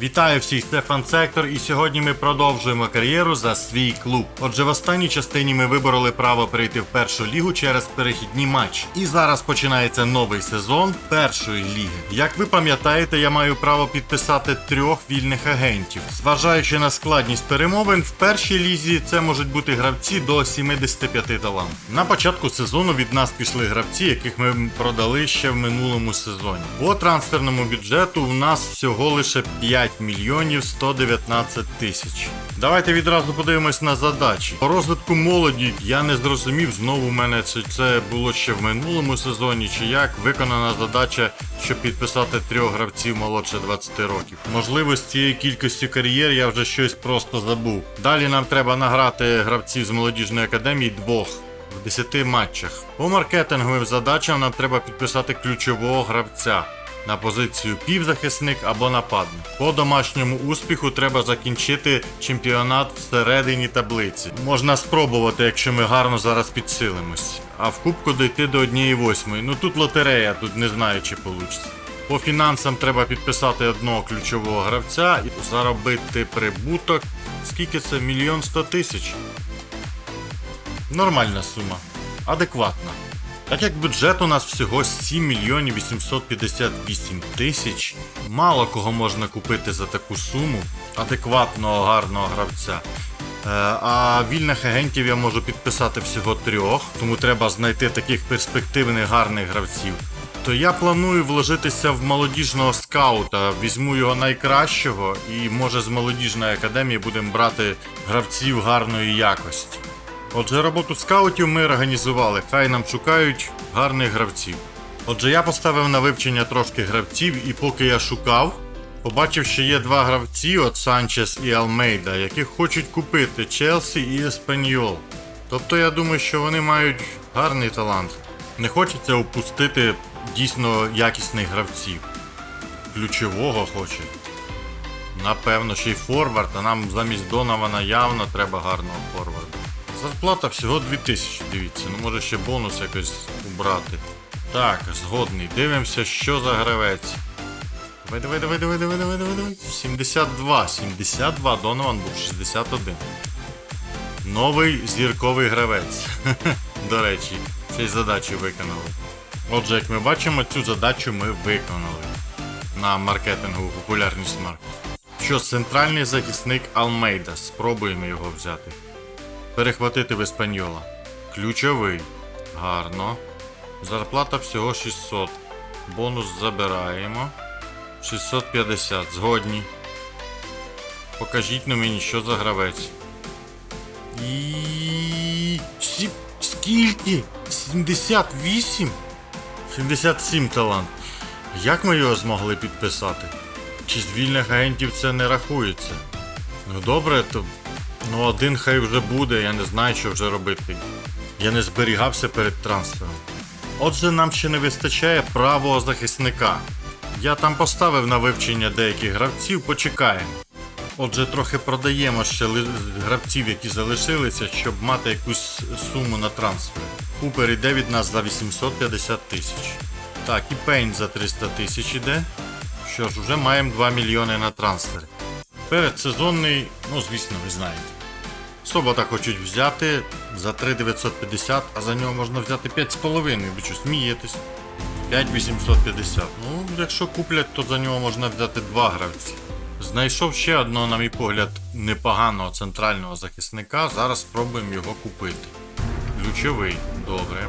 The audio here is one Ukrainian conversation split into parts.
Вітаю всіх, це Фан-Сектор, і сьогодні ми продовжуємо кар'єру за свій клуб. Отже, в останній частині ми вибороли право перейти в першу лігу через перехідні матчі. І зараз починається новий сезон першої ліги. Як ви пам'ятаєте, я маю право підписати трьох вільних агентів. Зважаючи на складність перемовин, в першій лізі це можуть бути гравці до 75 талантів. На початку сезону від нас пішли гравці, яких ми продали ще в минулому сезоні. По трансферному бюджету у нас всього лише 5 мільйонів 119 тисяч. Давайте відразу подивимось на задачі. По розвитку молоді я не зрозумів знову в мене чи це було ще в минулому сезоні, чи як виконана задача, щоб підписати трьох гравців молодше 20 років. Можливо, з цієї кількості кар'єр я вже щось просто забув. Далі нам треба награти гравців з молодіжної академії двох. В 10 матчах. По маркетинговим задачам нам треба підписати ключового гравця на позицію півзахисник або нападник. По домашньому успіху треба закінчити чемпіонат всередині таблиці. Можна спробувати, якщо ми гарно зараз підсилимось. А в кубку дойти до однієї восьмої. Ну тут лотерея, тут не знаю, чи вийде. По фінансам треба підписати одного ключового гравця і заробити прибуток. Скільки це? Мільйон сто тисяч. Нормальна сума. Адекватна. Так як бюджет у нас всього 7 мільйонів 858 тисяч, мало кого можна купити за таку суму адекватного гарного гравця. Е, А вільних агентів я можу підписати всього трьох, тому треба знайти таких перспективних гарних гравців. То я планую вложитися в молодіжного скаута, візьму його найкращого і може з молодіжної академії будемо брати гравців гарної якості. Отже, роботу скаутів ми організували, хай нам шукають гарних гравців. Отже, я поставив на вивчення трошки гравців, і поки я шукав, побачив, що є два гравці, от Санчес і Алмейда, яких хочуть купити Челсі і Еспаньол. Тобто я думаю, що вони мають гарний талант. Не хочеться упустити дійсно якісних гравців. Ключового хоче. Напевно, ще й форвард, а нам замість Донована явно треба гарного форварда. Зарплата всього 2000, дивіться, ну може ще бонус якось убрати. Так, згодний. Дивимося, що за гравець. Давай, давай, давай, давай, давай, давай, давай, давай. 72. 72, Донован був 61. Новий зірковий гравець. До речі, ще й задачу виконали. Отже, як ми бачимо, цю задачу ми виконали на маркетингову популярність марки. Що центральний захисник Алмейда. Спробуємо його взяти. Перехватити в Еспаньола. Ключовий. Гарно. Зарплата всього 600. Бонус забираємо. 650. Згодні. Покажіть на мені, що за гравець. І. Скільки? 78? 77 талант. Як ми його змогли підписати? Чи з вільних агентів це не рахується? Ну добре, то Ну, один хай вже буде, я не знаю, що вже робити. Я не зберігався перед трансфером. Отже, нам ще не вистачає правого захисника. Я там поставив на вивчення деяких гравців, почекаємо. Отже, трохи продаємо ще гравців, які залишилися, щоб мати якусь суму на трансфер. Купер іде від нас за 850 тисяч. Так, і Пейн за 300 тисяч іде. Що ж, вже маємо 2 мільйони на трансфер. Передсезонний, ну звісно, ви знаєте. Собота хочуть взяти за 3950, а за нього можна взяти 5,5. Ви що, смієтесь? 5850. Ну, якщо куплять, то за нього можна взяти два гравці. Знайшов ще одного, на мій погляд, непоганого центрального захисника. Зараз спробуємо його купити. Ключовий, добре.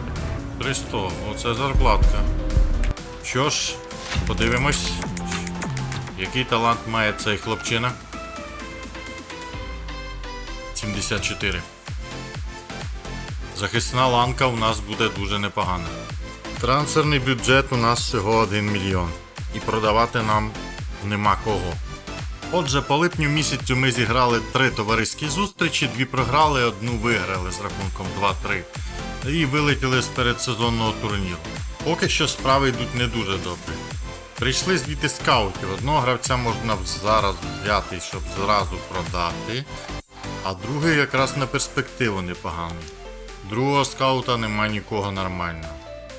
300, оце зарплатка. Що ж, подивимось, який талант має цей хлопчина. 74. Захисна ланка у нас буде дуже непогана. Трансферний бюджет у нас всього 1 мільйон. І продавати нам нема кого. Отже, по липню місяцю ми зіграли три товариські зустрічі, дві програли, одну виграли з рахунком 2-3. І вилетіли з передсезонного турніру. Поки що справи йдуть не дуже добре. Прийшли звідти скаутів. Одного гравця можна зараз взяти, щоб зразу продати. А другий якраз на перспективу непоганий. Другого скаута нема нікого нормального.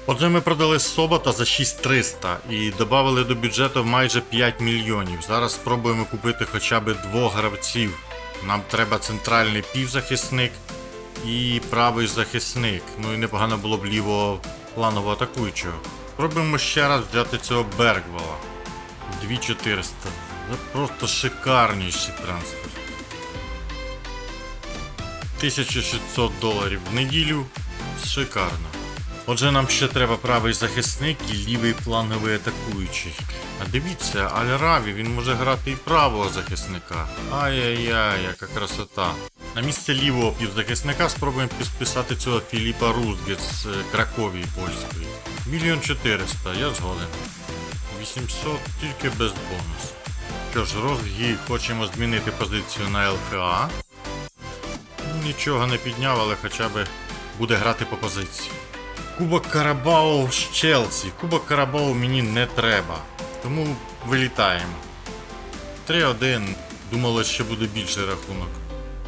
Отже, ми продали Собота за 6300 і додали до бюджету майже 5 мільйонів. Зараз спробуємо купити хоча б двох гравців. Нам треба центральний півзахисник і правий захисник. Ну і непогано було б лівого планового атакуючого. Спробуємо ще раз взяти цього Бергвала. 2400. Це просто шикарніший трансфер. 1600 доларів в неділю. Шикарно. Отже, нам ще треба правий захисник і лівий фланговий атакуючий. А дивіться, Аль-Раві, він може грати і правого захисника. Ай-яй-яй, яка красота. На місце лівого півзахисника спробуємо підписати цього Філіпа Рузге з Краковії польської. Мільйон 400, я згоден. 800 тільки без бонусу. Що ж, Розгі хочемо змінити позицію на ЛФА. Нічого не підняв, але хоча б буде грати по позиції. Кубок Карабау з Челсі. Кубок Карабау мені не треба. Тому вилітаємо. 3-1. Думали, що буде більший рахунок.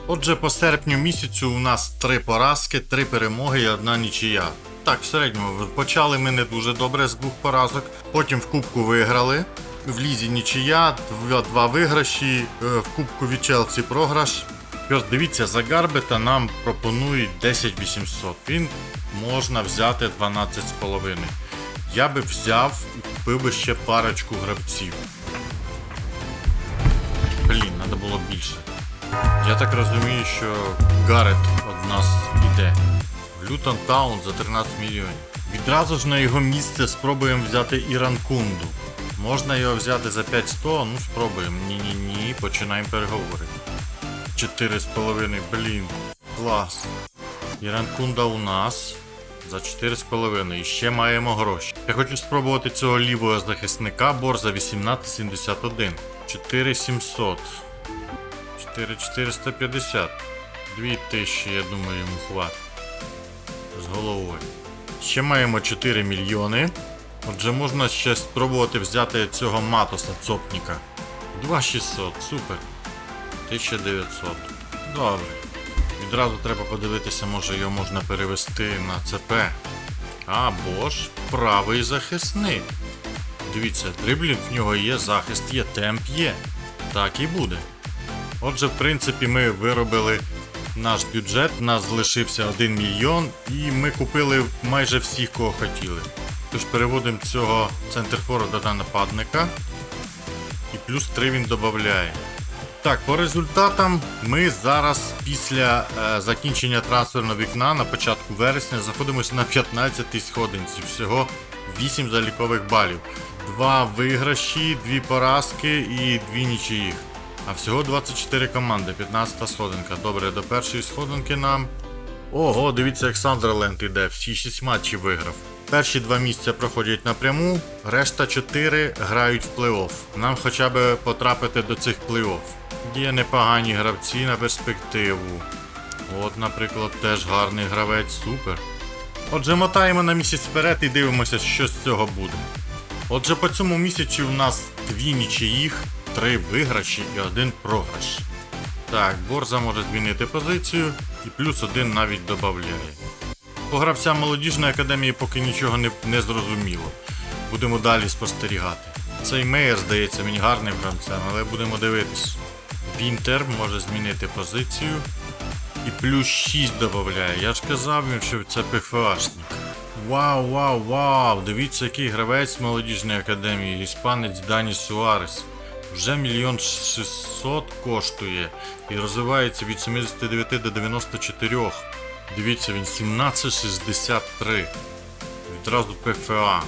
Отже, по серпню місяцю у нас три поразки, три перемоги і одна нічия. Так, в середньому почали ми не дуже добре з двох поразок. Потім в кубку виграли. В лізі нічия, два, два виграші, е, в кубку від Челсі програш. Що дивіться, за Гарбета нам пропонують 10 800. Він можна взяти 12,5. Я би взяв і купив би ще парочку гравців. Блін, треба було більше. Я так розумію, що Гарет од нас іде. Лютон Таун за 13 мільйонів. Відразу ж на його місце спробуємо взяти Іранкунду. Можна його взяти за 500, ну спробуємо. Ні-ні-ні, починаємо переговори. 4,5, блін, клас. Іранкунда у нас за 4,5 і ще маємо гроші. Я хочу спробувати цього лівого захисника бор за 18,71. 4700. 4450. 2000, я думаю, йому хватить. З головою. Ще маємо 4 мільйони. Отже, можна ще спробувати взяти цього матоса цопніка. 2600, супер. 1900. Добре. Відразу треба подивитися, може його можна перевести на ЦП. Або ж правий захисник. Дивіться, дриблінг в нього є, захист є, темп є. Так і буде. Отже, в принципі, ми виробили наш бюджет, нас залишився 1 мільйон, і ми купили майже всіх, кого хотіли. Тож переводимо цього центрфора до нападника. І плюс 3 він додає. Так, по результатам ми зараз після е, закінчення трансферного вікна на початку вересня знаходимося на 15-й сходинці. Всього 8 залікових балів. Два виграші, дві поразки і дві нічиїх. А всього 24 команди, 15 сходинка. Добре, до першої сходинки нам. Ого, дивіться, як Сандерленд іде, всі 6 матчів виграв. Перші два місця проходять напряму, решта 4 грають в плей-офф. Нам хоча б потрапити до цих плей-офф. Є непогані гравці на перспективу. От, наприклад, теж гарний гравець, супер. Отже, мотаємо на місяць вперед і дивимося, що з цього буде. Отже, по цьому місяці у нас дві нічиїх, три виграші і один програш. Так, Борза може змінити позицію і плюс один навіть додає. По гравцям молодіжної академії поки нічого не, не зрозуміло. Будемо далі спостерігати. Цей Мейер здається мені гарним гравцем, але будемо дивитись. Вінтер може змінити позицію. І плюс 6 додає. Я ж казав їм, що це ПФАшник. Вау, вау, вау! Дивіться, який гравець молодіжної академії, іспанець Дані Суарес. Вже мільйон 600 коштує і розвивається від 79 до 94. Дивіться, він 1763. Відразу ПФА.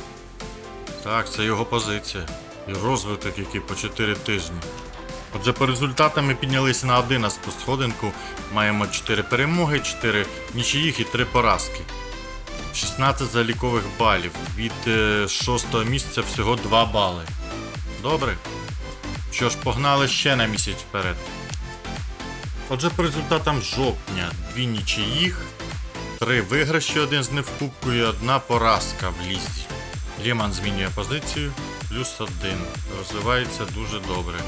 Так, це його позиція. І розвиток, який по 4 тижні. Отже, по результатам ми піднялися на 11 сходинку. Маємо 4 перемоги, 4 нічиїх і 3 поразки. 16 залікових балів. Від 6 місця всього 2 бали. Добре. Що ж, погнали ще на місяць вперед. Отже, по результатам жовтня дві нічиїх, три виграші, один з них і одна поразка в лізі. Лєман змінює позицію, плюс один. Розвивається дуже добре.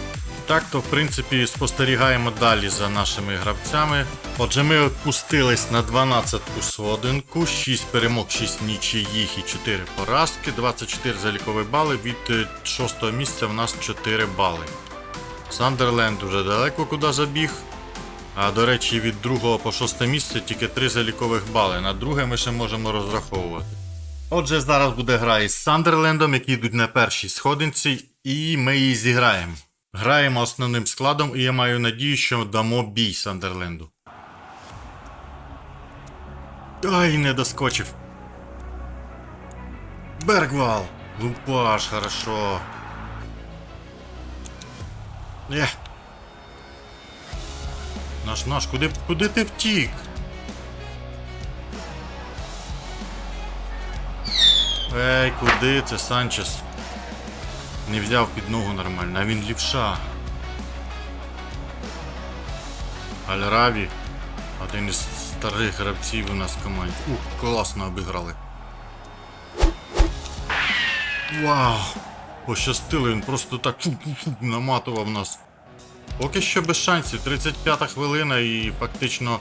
Так то, в принципі, спостерігаємо далі за нашими гравцями. Отже, ми опустились на 12-ту сходинку, 6 перемог, 6 нічиїх і 4 поразки, 24 залікові бали. Від 6 місця в нас 4 бали. Сандерленд уже далеко куди забіг. А до речі, від 2 по 6 місце тільки 3 залікових бали. На друге ми ще можемо розраховувати. Отже, зараз буде гра із Сандерлендом, які йдуть на першій сходинці, і ми її зіграємо. Граємо основним складом, і я маю надію, що дамо бій Сандерленду. Ай, не доскочив. Бергвал! Лупаш, хорошо. Ех. Наш наш, куди, куди ти втік? Ей, куди це Санчес? Не взяв під ногу нормально, а він лівша. Аль-Раві, один із старих гравців у нас в команді. Ух, класно обіграли. Вау! Пощастило, він просто так фу-фу-фу наматував нас. Поки що без шансів, 35 хвилина і фактично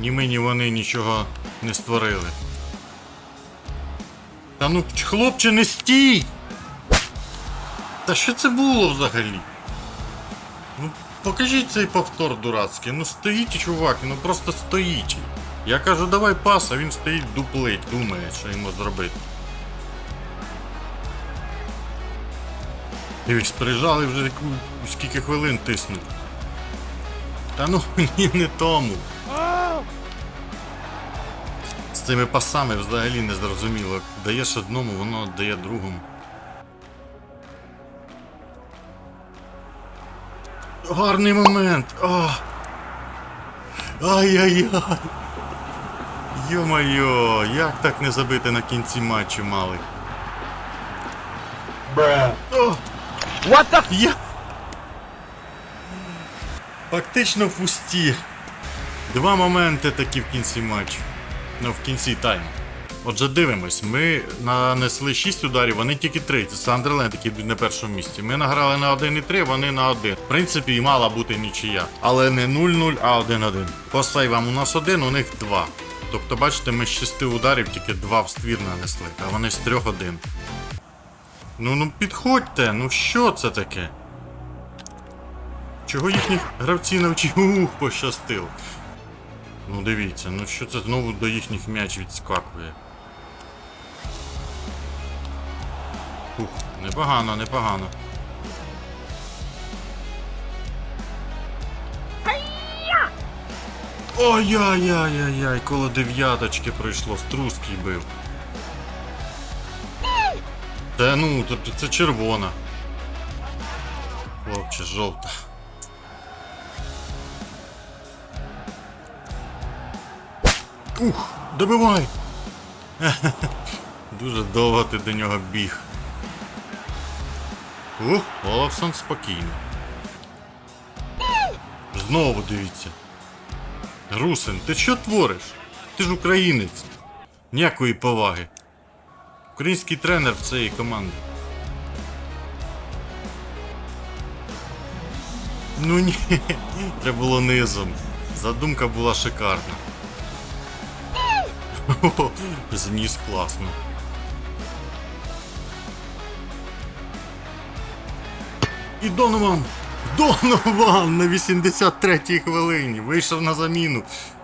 ні ми, ні вони нічого не створили. Та ну, хлопче, не стій! Та що це було взагалі? Ну, покажіть цей повтор дурацький. Ну стоїть чувак, ну просто стоїть. Я кажу, давай пас, а він стоїть дуплить, думає, що йому зробити. Дивись, прижали вже скільки хвилин тиснуть. Та ну ні, не тому. З цими пасами взагалі не зрозуміло. Даєш одному, воно дає другому. Гарний момент. Ай-яй-яй. Йо-моє, як так не забити на кінці матчу мали? О, What the я... Фактично в пусті. Два моменти такі в кінці матчу. Ну, в кінці тайму. Отже, дивимось, ми нанесли 6 ударів, вони тільки 3. Це Сандерленд, які йдуть на першому місці. Ми награли на 1,3, вони на 1. В принципі, і мала бути нічия. Але не 0-0, а 1-1. По сейвам у нас один, у них 2. Тобто, бачите, ми з 6 ударів тільки 2 в ствір нанесли, а вони з 3-1. Ну ну підходьте, ну що це таке? Чого їхні гравці навчили? Ух, пощастило. Ну дивіться, ну що це знову до їхніх м'яч відскакує. Ух, непогано, непогано. Ой-яй-яй-яй-яй, коло дев'яточки пройшло, струзький бив. Та ну, тобто це червона. Хлопче, жовта. Ух, добивай! Дуже довго ти до нього біг. Ух, Олафсон спокійно. Знову дивіться. Русин, ти що твориш? Ти ж українець. Ніякої поваги. Український тренер в цієї команди. Ну ні, треба було низом. Задумка була шикарна. О, Зніс класно. І Донован! Донован на 83-й хвилині вийшов на заміну.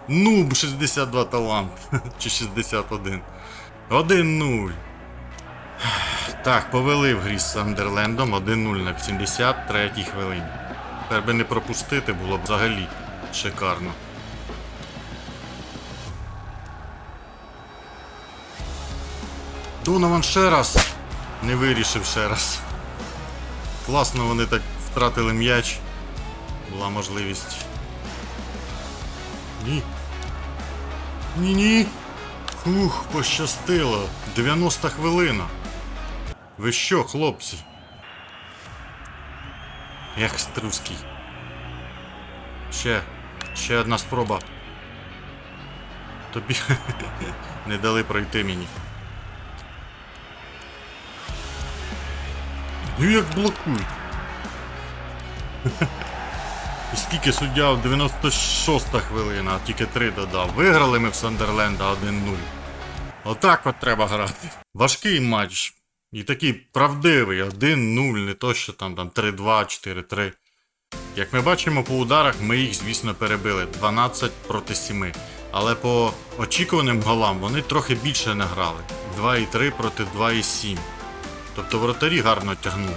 Нуб 62 талант. Чи 61. 1-0. Так, повели в грі з Сандерлендом 1-0 на 83-й хвилині. Тепер би не пропустити було б взагалі шикарно. Донован ще раз. Не вирішив ще раз. Класно вони так втратили м'яч. Була можливість. Ні. Ні-ні. Фух, пощастило. 90 хвилина. Ви що, хлопці? Як струзький. Ще. Ще одна спроба. Тобі не дали пройти мені. Ну як блокують. І скільки суддя в 96 хвилина, а тільки 3 додав. Виграли ми в Сандерленда 1-0. Отак от треба грати. Важкий матч. І такий правдивий, 1-0, не то що там, там 3-2, 4-3. Як ми бачимо по ударах, ми їх, звісно, перебили 12 проти 7. Але по очікуваним голам вони трохи більше не грали. 2,3 проти 2,7. Тобто вратарі гарно тягнули.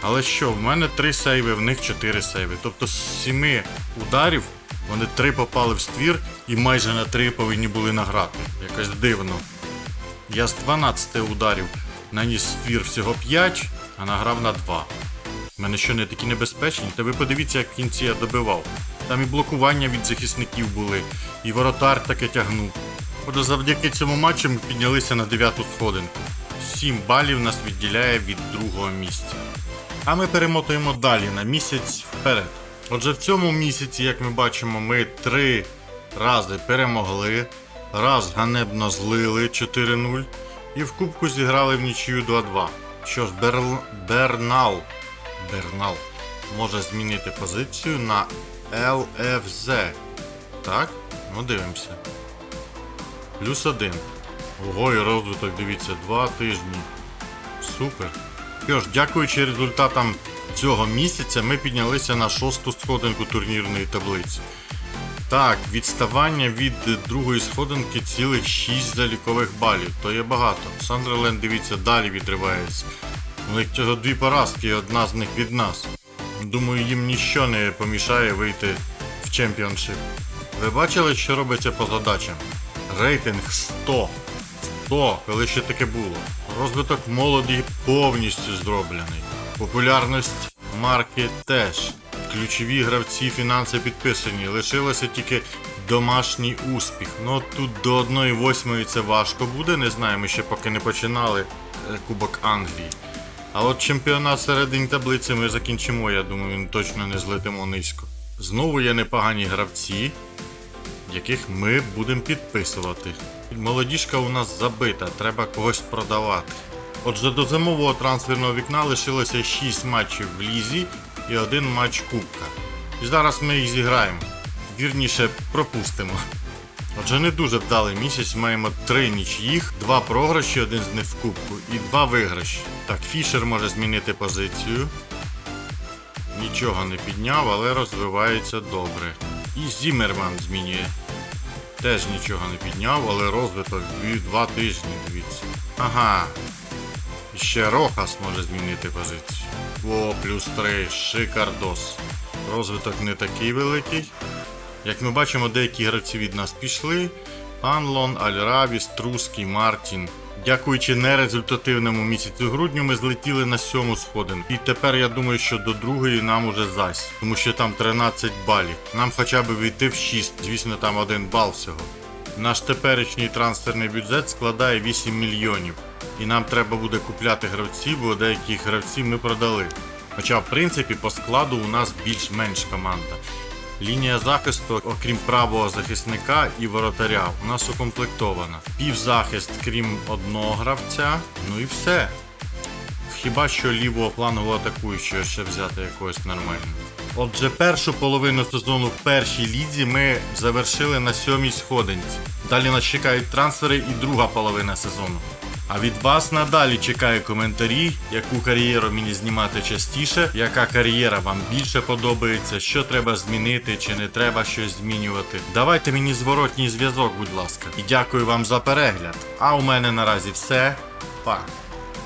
Але що, в мене 3 сейви, в них 4 сейви. Тобто з 7 ударів вони 3 попали в ствір і майже на 3 повинні були награти. Якось дивно. Я з 12 ударів наніс ствір всього 5, а награв на 2. У мене що не такі небезпечні? Та ви подивіться, як в кінці я добивав. Там і блокування від захисників були, і воротар таке тягнув. Отже, завдяки цьому матчу ми піднялися на 9 сходинку. 7 балів нас відділяє від другого місця. А ми перемотуємо далі на місяць вперед. Отже, в цьому місяці, як ми бачимо, ми три рази перемогли, раз ганебно злили 4-0 і в кубку зіграли в нічию 2-2. Що ж, Берл... Бернал Бернал може змінити позицію на LFZ. Так, ну дивимося. Плюс один. Ого, і розвиток, дивіться, два тижні. Супер. Що ж, дякуючи результатам цього місяця, ми піднялися на шосту сходинку турнірної таблиці. Так, відставання від другої сходинки цілих 6 залікових балів. То є багато. Сандерленд, дивіться, далі відривається. У них цього дві поразки, одна з них від нас. Думаю, їм ніщо не помішає вийти в чемпіоншип. Ви бачили, що робиться по задачам? Рейтинг 100. 100, коли ще таке було. Розвиток молоді повністю зроблений. Популярність марки теж. Ключові гравці фінанси підписані. Лишилося тільки домашній успіх. Ну тут до 1-8 це важко буде, не знаю, ми ще поки не починали е, Кубок Англії. А от чемпіонат середині таблиці ми закінчимо, я думаю, він точно не злетимо низько. Знову є непогані гравці, яких ми будемо підписувати. Молодіжка у нас забита, треба когось продавати. Отже, до зимового трансферного вікна лишилося 6 матчів в лізі і один матч Кубка. І зараз ми їх зіграємо. Вірніше, пропустимо. Отже, не дуже вдалий місяць, маємо три нічиїх, два програші, один з них в кубку, і два виграші. Так, Фішер може змінити позицію. Нічого не підняв, але розвивається добре. І Зімерман змінює. Теж нічого не підняв, але розвиток дві- два тижні, дивіться. Ага. Ще Рохас може змінити позицію. О, плюс 3, шикардос. Розвиток не такий великий. Як ми бачимо, деякі гравці від нас пішли. Анлон, Альравіс, Труський, Мартін. Дякуючи нерезультативному місяцю грудню, ми злетіли на сьому сходинку. І тепер я думаю, що до другої нам уже зась, тому що там 13 балів. Нам хоча б війти в 6, звісно, там один бал всього. Наш теперішній трансферний бюджет складає 8 мільйонів. І нам треба буде купляти гравців, бо деякі гравці ми продали. Хоча, в принципі, по складу у нас більш-менш команда. Лінія захисту, окрім правого захисника і воротаря, у нас укомплектована. Півзахист, крім одного гравця, ну і все. Хіба що лівого планового атакуючого ще взяти якогось нормального. Отже, першу половину сезону в першій лізі ми завершили на сьомій сходинці. Далі нас чекають трансфери і друга половина сезону. А від вас надалі чекаю коментарі, яку кар'єру мені знімати частіше, яка кар'єра вам більше подобається, що треба змінити чи не треба щось змінювати. Давайте мені зворотній зв'язок, будь ласка. І дякую вам за перегляд. А у мене наразі все. Па!